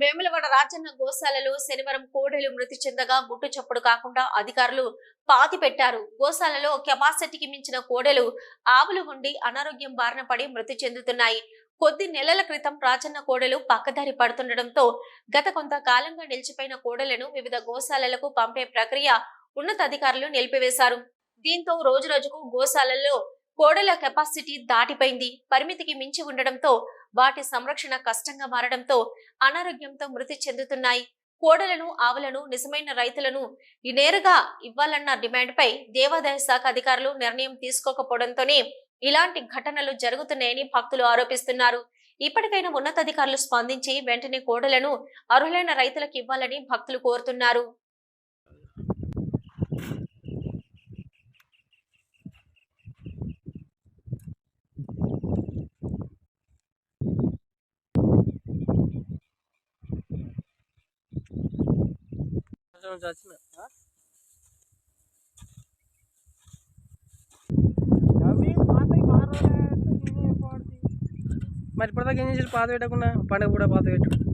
వేములవాడ రాజన్న గోశాలలో శనివారం కోడెలు మృతి చెందగా గుట్టు చప్పుడు కాకుండా అధికారులు పాతి పెట్టారు. గోశాలలో కెపాసిటీకి మించిన కోడెలు ఆవులు ఉండి అనారోగ్యం బారిన పడి మృతి చెందుతున్నాయి. కొద్ది నెలల క్రితం రాజన్న కోడెలు పక్కదారి పడుతుండటంతో గత కొంతకాలంగా నిలిచిపోయిన కోడలను వివిధ గోశాలలకు పంపే ప్రక్రియ ఉన్నతాధికారులు నిలిపివేశారు. దీంతో రోజు రోజుకు గోశాలల్లో కోడెల కెపాసిటీ దాటిపోయింది. పరిమితికి మించి ఉండడంతో వాటి సంరక్షణ కష్టంగా మారడంతో అనారోగ్యంతో మృతి చెందుతున్నాయి. కోడలను ఆవులను నిజమైన రైతులను నేరుగా ఇవ్వాలన్న డిమాండ్పై దేవాదాయ శాఖ అధికారులు నిర్ణయం తీసుకోకపోవడంతోనే ఇలాంటి ఘటనలు జరుగుతున్నాయని భక్తులు ఆరోపిస్తున్నారు. ఇప్పటికైనా ఉన్నతాధికారులు స్పందించి వెంటనే కోడలను అర్హులైన రైతులకు ఇవ్వాలని భక్తులు కోరుతున్నారు. సంవత్సరం పాడుతీ మరి ఇప్పటిదాకా ఏం చేసారు పాత పెట్టకుండా పండుగ కూడా పాత పెట్టు